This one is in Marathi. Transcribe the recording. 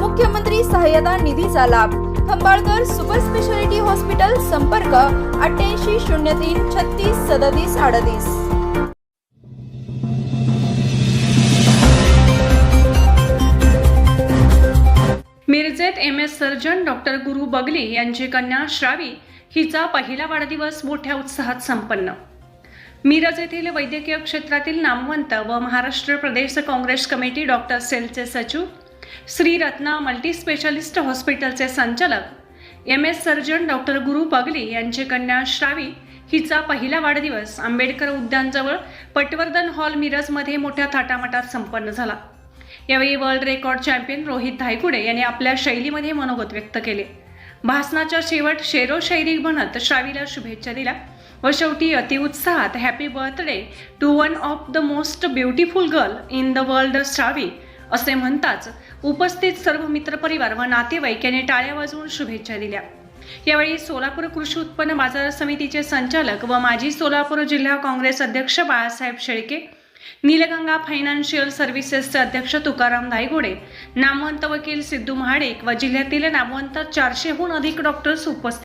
मुख्यमंत्री सहाय्यता निधीचा लाभ. खंबाळकर सुपर स्पेशालिटी हॉस्पिटल संपर्क अठ्ठ्याऐंशी शून्य तीन छत्तीस सदतीस अडतीस. मिरजेत M S surgeon doctor Guru Bagli यांची कन्या श्रावी हिचा पहिला वाढदिवस मोठ्या उत्साहात संपन्न. मिरज येथील वैद्यकीय क्षेत्रातील नामवंत व महाराष्ट्र प्रदेश काँग्रेस कमिटी डॉक्टर सेलचे सचिव श्री रत्ना मल्टी स्पेशालिस्ट हॉस्पिटलचे संचालक. एम एस सर्जन डॉक्टर गुरु पगली यांची कन्या श्रावी हिचा पहिला वाढदिवस आंबेडकर उद्यानजवळ पटवर्धन हॉल मिरजमध्ये मोठ्या थाटामाटात संपन्न झाला. यावेळी world record champion Rohit Dhaykude यांनी आपल्या शैलीमध्ये मनोगत व्यक्त केले. भाषणाच्या शेवट शेरो शैरी म्हणत श्रावीला शुभेच्छा दिल्या व शेवटी अतिउत्साहात happy birthday to one of the most beautiful girl in the world Shravi. असे म्हणताच उपस्थित सर्व मित्रपरिवार व नातेवाईक यांनी टाळ्या वाजवून शुभेच्छा दिल्या. यावेळी सोलापूर कृषी उत्पन्न बाजार समितीचे संचालक व माजी सोलापूर जिल्हा काँग्रेस अध्यक्ष बाळासाहेब शेळके नीलगंगा फायनान्शियल सर्व्हिसेसचे अध्यक्ष तुकाराम दायगोडे नामवंत वकील सिद्धू महाडिक व जिल्ह्यातील नामवंत चारशेहून अधिक डॉक्टर्स उपस्थित